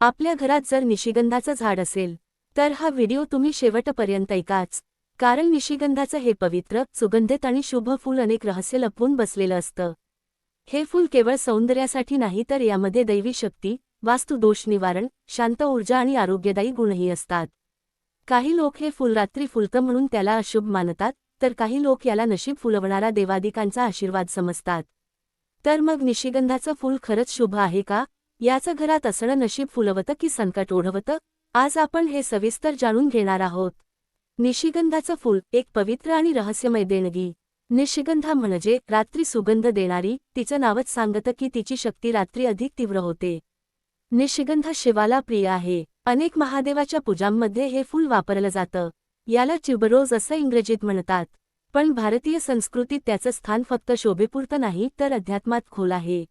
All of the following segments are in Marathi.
आपल्या घरात जर निशिगंधाचं झाड असेल तर हा व्हिडिओ तुम्ही शेवटपर्यंत ऐकाच कारण निशिगंधाचं हे पवित्र सुगंधित आणि शुभ फूल अनेक रहस्य लपवून बसलेलं असतं. हे फूल केवळ सौंदर्यासाठी नाही तर यामध्ये दैवी शक्ती वास्तु दोष निवारण शांत ऊर्जा आणि आरोग्यदायी गुणही असतात. काही लोक हे फुल रात्री फुलतं म्हणून त्याला अशुभ मानतात तर काही लोक याला नशीब फुलवणारा देवादिकांचा आशीर्वाद समजतात. तर मग निशिगंधाचं फूल खरंच शुभ आहे का? याचं घरात असणं नशीब फुलवतं की संकट ओढवतं आज आपण हे सविस्तर जाणून घेणार आहोत. निशिगंधाचं फूल एक पवित्र आणि रहस्यमय देणगी. निशिगंधा म्हणजे रात्री सुगंध देणारी तिचं नावच सांगतं की तिची शक्ती रात्री अधिक तीव्र होते. निशिगंध शिवाला प्रिय आहे. अनेक महादेवाच्या पूजांमध्ये हे फूल वापरलं जातं. याला चिबरोज असं इंग्रजीत म्हणतात. पण भारतीय संस्कृतीत त्याचं स्थान फक्त शोभेपुरतं नाही तर अध्यात्मात खोल आहे.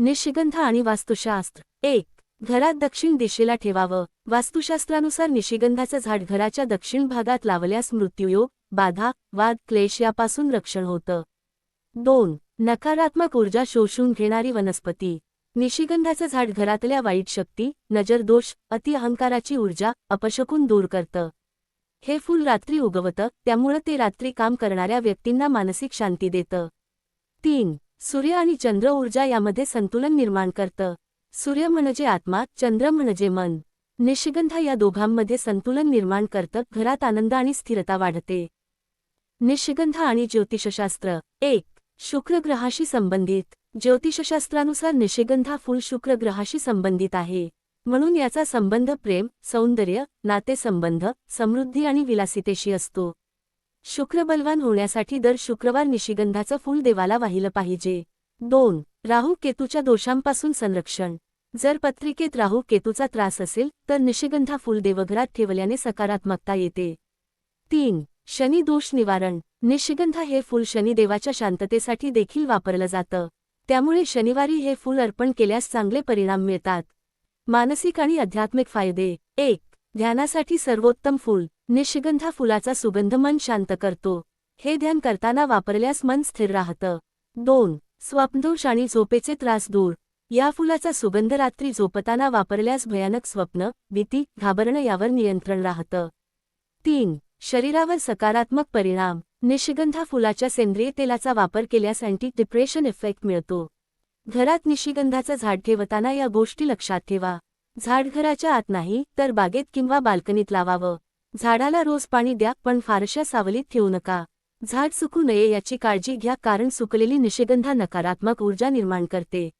निशिगंध आणि वास्तुशास्त्र. एक घरात दक्षिण दिशेला ठेवावं. वास्तुशास्त्रानुसार निशिगंधाचं झाड घराच्या दक्षिण भागात लावल्यास मृत्यूयोग बाधा वाद क्लेश यापासून रक्षण होतं. दोन नकारात्मक ऊर्जा शोषून घेणारी वनस्पती. निशिगंधाचं झाड घरातल्या वाईट शक्ती नजरदोष अतिअहंकाराची ऊर्जा अपशकून दूर करतं. हे फूल रात्री उगवतं त्यामुळं ते रात्री काम करणाऱ्या व्यक्तींना मानसिक शांती देतं. तीन सूर्य आणि चंद्र ऊर्जा यामध्ये संतुलन निर्माण करतं. सूर्य म्हणजे आत्मा चंद्र म्हणजे मन. निशिगंध या दोघांमध्ये संतुलन निर्माण करतं घरात आनंद आणि स्थिरता वाढते. निशिगंध आणि ज्योतिषशास्त्र. एक शुक्र ग्रहाशी संबंधित. ज्योतिषशास्त्रानुसार निशिगंधा फुल शुक्र ग्रहाशी संबंधित आहे. म्हणून याचा संबंध प्रेम सौंदर्य नातेसंबंध समृद्धी आणि विलासितेशी असतो. शुक्रबलवान होण्यासाठी दर शुक्रवार निशिगंधाचं फूल देवाला वाहिलं पाहिजे. दोन राहू केतूच्या दोषांपासून संरक्षण. जर पत्रिकेत राहू केतूचा त्रास असेल तर निशिगंधा फूल देवघरात ठेवल्याने सकारात्मकता येते. तीन शनी दोष निवारण. निशिगंधा हे फूल शनिदेवाच्या शांततेसाठी देखील वापरलं जातं. त्यामुळे शनिवारी हे फूल अर्पण केल्यास चांगले परिणाम मिळतात. मानसिक आणि आध्यात्मिक फायदे. एक ध्यानासाठी सर्वोत्तम फूल निशिगंधा फुलाचा सुगंध मन शांत करतो. हे ध्यान करताना वापरल्यास मन स्थिर राहतं. दोन स्वप्नदोष आणि झोपेचे त्रास दूर. या फुलाचा सुगंध रात्री झोपताना वापरल्यास भयानक स्वप्न भीती घाबरणं यावर नियंत्रण राहतं. तीन शरीरावर सकारात्मक परिणाम. निशिगंधा फुलाच्या सेंद्रिय तेलाचा वापर केल्यास अँटी डिप्रेशन इफेक्ट मिळतो. घरात निशिगंधाचं झाड ठेवताना या गोष्टी लक्षात ठेवा. झाड घराच्या आत नाही तर बागेत किंवा बाल्कनीत लावावं. झाडाला रोज पाणी द्या पण फारशा सावलीत ठेवू नका. झाड सुकू नये याची काळजी घ्या कारण सुकलेली निशिगंधा नकारात्मक ऊर्जा निर्माण करते.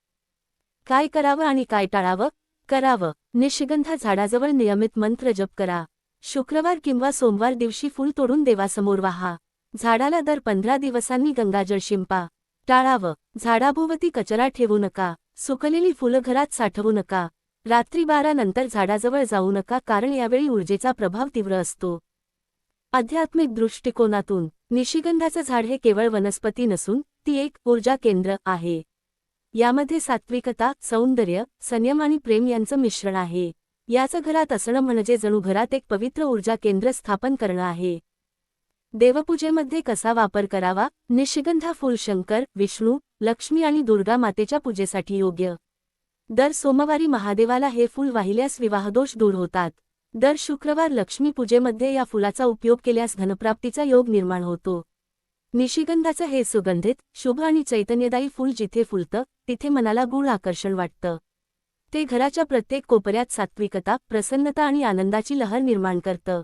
काय करावं आणि काय टाळावं? करावं. निशिगंधा झाडाजवळ नियमित मंत्र जप करा. शुक्रवार किंवा सोमवार दिवशी फूल तोडून देवासमोर वाहा. झाडाला दर पंधरा दिवसांनी गंगाजळ शिंपा. टाळावं. झाडाभोवती कचरा ठेवू नका. सुकलेली फुलं घरात साठवू नका. रात्री बारा नंतर झाडाजवळ जाऊ नका कारण यावेळी ऊर्जेचा प्रभाव तीव्र असतो. आध्यात्मिक दृष्टिकोनातून निशिगंधाचं झाड हे केवळ वनस्पती नसून ती एक ऊर्जा केंद्र आहे. यामध्ये सात्विकता सौंदर्य संयम आणि प्रेम यांचं मिश्रण आहे. याचं घरात असणं म्हणजे जणू घरात एक पवित्र ऊर्जा केंद्र स्थापन करणं आहे. देवपूजेमध्ये कसा वापर करावा? निशिगंधा फुलशंकर विष्णू लक्ष्मी आणि दुर्गा मातेच्या पूजेसाठी योग्य. दर सोमवारी महादेवाला हे फूल वाहिल्यास विवाहदोष दूर होतात. दर शुक्रवार लक्ष्मीपूजेमध्ये या फुलाचा उपयोग केल्यास धनप्राप्तीचा योग निर्माण होतो. निशिगंधाचं हे सुगंधित शुभ आणि चैतन्यदायी फूल जिथे फुलतं तिथे मनाला गुळ आकर्षण वाटतं. ते घराच्या प्रत्येक कोपऱ्यात सात्विकता प्रसन्नता आणि आनंदाची लहर निर्माण करतं.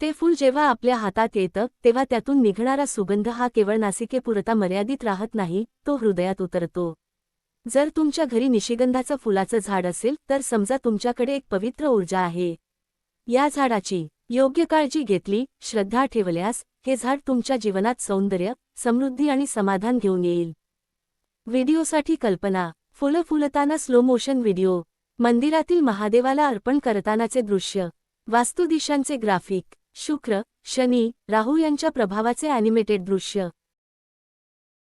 ते फूल जेव्हा आपल्या हातात येतं तेव्हा त्यातून निघणारा सुगंध हा केवळ नासिकेपुरता मर्यादित राहत नाही तो हृदयात उतरतो. जर तुमच्या घरी निशिगंधाचं फुलाचं झाड असेल तर समजा तुमच्याकडे एक पवित्र ऊर्जा आहे. या झाडाची योग्य काळजी घेतली श्रद्धा ठेवल्यास हे झाड तुमच्या जीवनात सौंदर्य समृद्धी आणि समाधान घेऊन येईल. व्हिडिओसाठी कल्पना फुलं फुलताना स्लो मोशन व्हिडिओ मंदिरातील महादेवाला अर्पण करतानाचे दृश्य वास्तुदिशांचे ग्राफिक शुक्र शनी राहू यांच्या प्रभावाचे ॲनिमेटेड दृश्य.